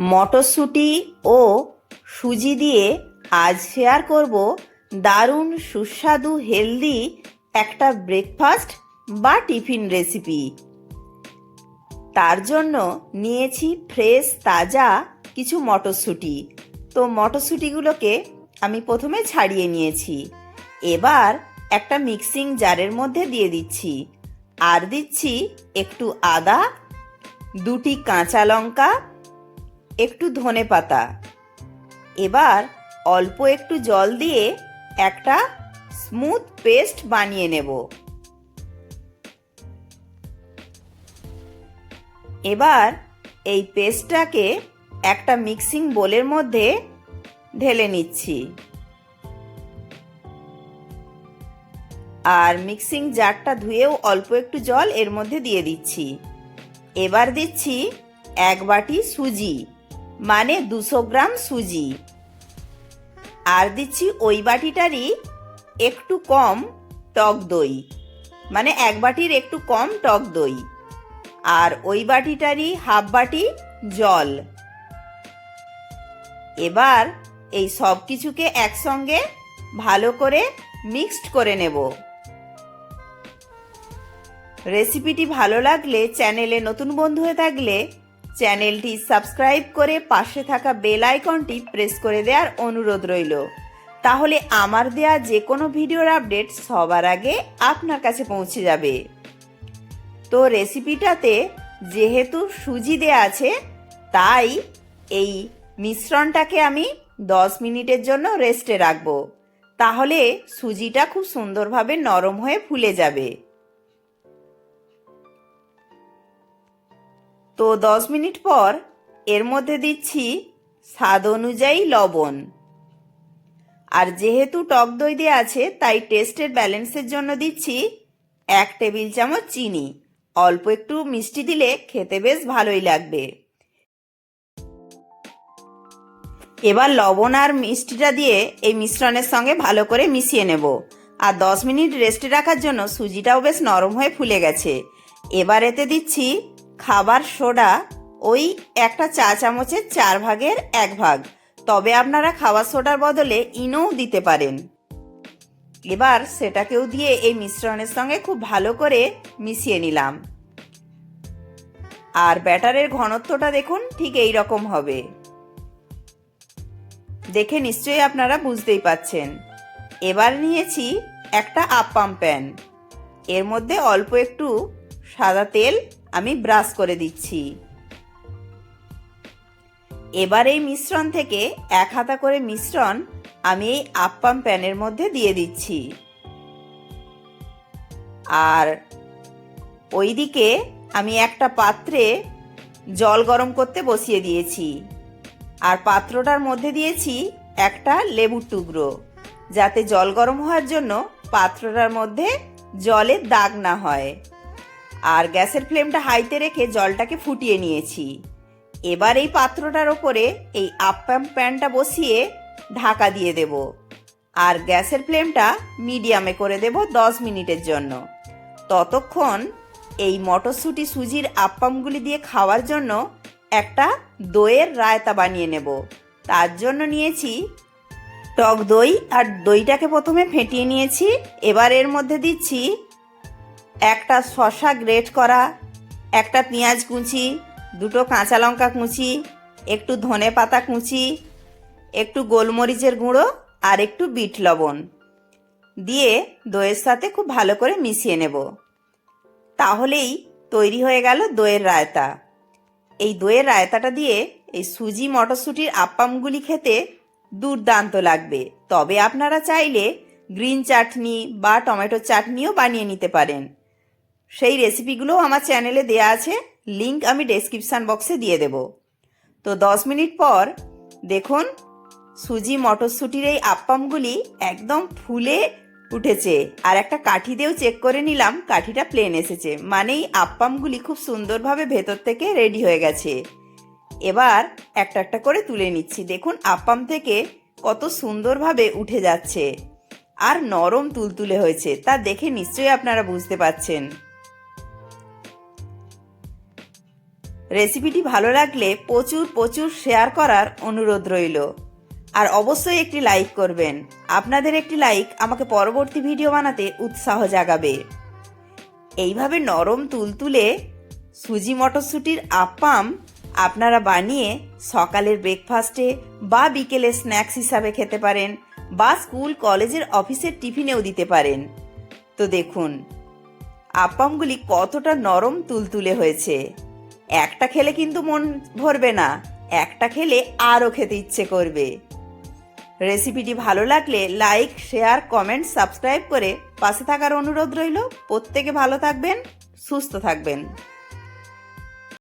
মটরশুঁটি ও সুজি দিয়ে আজ শেয়ার করব দারুণ, সুস্বাদু, হেলদি একটা ব্রেকফাস্ট বা টিফিন রেসিপি তার জন্য নিয়েছি ফ্রেশ তাজা কিছু মটরশুঁটি। তো মটরশুঁটিগুলোকে আমি প্রথমে ছাড়িয়ে নিয়েছি। এবার একটা মিক্সিং জারের মধ্যে দিয়ে দিচ্ছি। আর দিচ্ছি একটু আদা, দুটি কাঁচা লঙ্কা একটু ধনে পাতা। এবার অল্প একটু জল দিয়ে একটা স্মুথ পেস্ট বানিয়ে নেব। এবার এই পেস্টটাকে একটা মিক্সিং বোলের মধ্যে ঢেলে নিচ্ছি। আর মিক্সিং জারটা ধুয়েও অল্প একটু জল এর মধ্যে দিয়ে দিচ্ছি। এবার দিচ্ছি এক বাটি সুজি। মানে দুশো গ্রাম সুজি। আর দিচ্ছি ওই বাটিটারই একটু কম টক দই। মানে এক বাটির একটু কম টক দই। আর ওই বাটিটারই হাফ বাটি জল। এবার এই সব কিছুকে একসঙ্গে ভালো করে মিক্সড করে নেব। রেসিপিটি ভালো লাগলে চ্যানেলে নতুন বন্ধু হয়ে থাকলে চ্যানেলটি সাবস্ক্রাইব করে পাশে থাকা বেল আইকনটি প্রেস করে দেওয়ার অনুরোধ রইল। তাহলে আমার দেয়া যে কোনো ভিডিওর আপডেট সবার আগে আপনার কাছে পৌঁছে যাবে। তো রেসিপিটাতে যেহেতু সুজি দেয়া আছে, তাই এই মিশ্রণটাকে আমি দশ মিনিটের জন্য রেস্টে রাখব। তাহলে সুজিটা খুব সুন্দরভাবে নরম হয়ে ফুলে যাবে। তো দশ মিনিট পর এর মধ্যে দিচ্ছি স্বাদ অনুযায়ী লবণ। আর যেহেতু টক দই দেওয়া আছে, তাই টেস্টের ব্যালেন্সের জন্য দিচ্ছি এক টেবিল চামচ চিনি। অল্প একটু মিষ্টি দিলে খেতে বেশ ভালোই লাগবে। এবার লবণ আর মিষ্টিটা দিয়ে এই মিশ্রণের সঙ্গে ভালো করে মিশিয়ে নেব। আর দশ মিনিট রেস্টে রাখার জন্য সুজিটাও বেশ নরম হয়ে ফুলে গেছে। এবার এতে দিচ্ছি খাবার সোডা ওই একটা চা চামচের চার ভাগের এক ভাগ। তবে আপনারা খাবার সোডার বদলে ইনোও দিতে পারেন। এবার সেটাকেও দিয়ে এই মিশ্রণের সঙ্গে খুব ভালো করে মিশিয়ে নিলাম। আর ব্যাটারের ঘনত্বটা দেখুন, ঠিক এই রকম হবে। দেখে নিশ্চয়ই আপনারা বুঝতেই পাচ্ছেন। এবার নিয়েছি একটা আপ্পাম প্যান। এর মধ্যে অল্প একটু সাদা তেল আমি ব্রাশ করে দিচ্ছি। এবার এই মিশ্রণ থেকে এক হাতা করে মিশ্রণ আমি এই আপ্পাম প্যানের মধ্যে দিয়ে দিচ্ছি। আর ওইদিকে আমি একটা পাত্রে জল গরম করতে বসিয়ে দিয়েছি। আর পাত্রটার মধ্যে দিয়েছি একটা লেবুর টুকরো, যাতে জল গরম হওয়ার জন্য পাত্রটার মধ্যে জলের দাগ না হয়। আর গ্যাসের ফ্লেমটা হাইতে রেখে জলটাকে ফুটিয়ে নিয়েছি। এবার এই পাত্রটার ওপরে এই আপ্পাম প্যানটা বসিয়ে ঢাকা দিয়ে দেব। আর গ্যাসের ফ্লেমটা মিডিয়ামে করে দেব দশ মিনিটের জন্য। ততক্ষণ এই মটরশুঁটি সুজির আপ্পামগুলি দিয়ে খাওয়ার জন্য একটা দইয়ের রায়তা বানিয়ে নেব। তার জন্য নিয়েছি টক দই আর দইটাকে প্রথমে ফেটিয়ে নিয়েছি। এবার এর মধ্যে দিচ্ছি একটা শশা গ্রেট করা, একটা পেঁয়াজ কুচি, দুটো কাঁচা লঙ্কা কুচি, একটু ধনে পাতা কুচি, একটু গোলমরিচের গুঁড়ো আর একটু বিট লবণ। দিয়ে দইয়ের সাথে খুব ভালো করে মিশিয়ে নেব। তাহলেই তৈরি হয়ে গেল দইয়ের রায়তা। এই দইয়ের রায়তাটা দিয়ে এই সুজি মটরশুঁটির আপ্পামগুলি খেতে দুর্দান্ত লাগবে। তবে আপনারা চাইলে গ্রিন চাটনি বা টমেটো চাটনিও বানিয়ে নিতে পারেন। সেই রেসিপিগুলোও আমার চ্যানেলে দেয়া আছে। লিংক আমি ডেসক্রিপশান বক্সে দিয়ে দেব। তো দশ মিনিট পর দেখুন, সুজি মটরশুঁটির এই আপ্পামগুলি একদম ফুলে উঠেছে। আর একটা কাঠি দিয়েও চেক করে নিলাম, কাঠিটা প্লেন এসেছে। মানে এই আপ্পামগুলি খুব সুন্দরভাবে ভেতর থেকে রেডি হয়ে গেছে। এবার একটা একটা করে তুলে নিচ্ছি। দেখুন আপ্পাম থেকে কত সুন্দরভাবে উঠে যাচ্ছে। আর নরম তুলতুলে হয়েছে। তা দেখে নিশ্চয়ই আপনারা বুঝতে পাচ্ছেন রেসিপিটি ভালো লাগলে প্রচুর প্রচুর শেয়ার করার অনুরোধ রইল। আর অবশ্যই একটি লাইক করবেন। আপনাদের একটি লাইক আমাকে পরবর্তী ভিডিও বানাতে উৎসাহ জাগাবে। এইভাবে নরম তুলতুলে সুজি মটরশুঁটির আপ্পাম আপনারা বানিয়ে সকালের ব্রেকফাস্টে বা বিকেলে স্ন্যাক্স হিসাবে খেতে পারেন বা স্কুল কলেজের অফিসের টিফিনেও দিতে পারেন। তো দেখুন, আপ্পামগুলি কতটা নরম তুলতুলে হয়েছে। একটা খেলে কিন্তু মন ভরবে না, একটা খেলে আরও খেতে ইচ্ছে করবে। রেসিপিটি ভালো লাগলে লাইক, শেয়ার, কমেন্ট, সাবস্ক্রাইব করে পাশে থাকার অনুরোধ রইল। প্রত্যেকে ভালো থাকবেন, সুস্থ থাকবেন।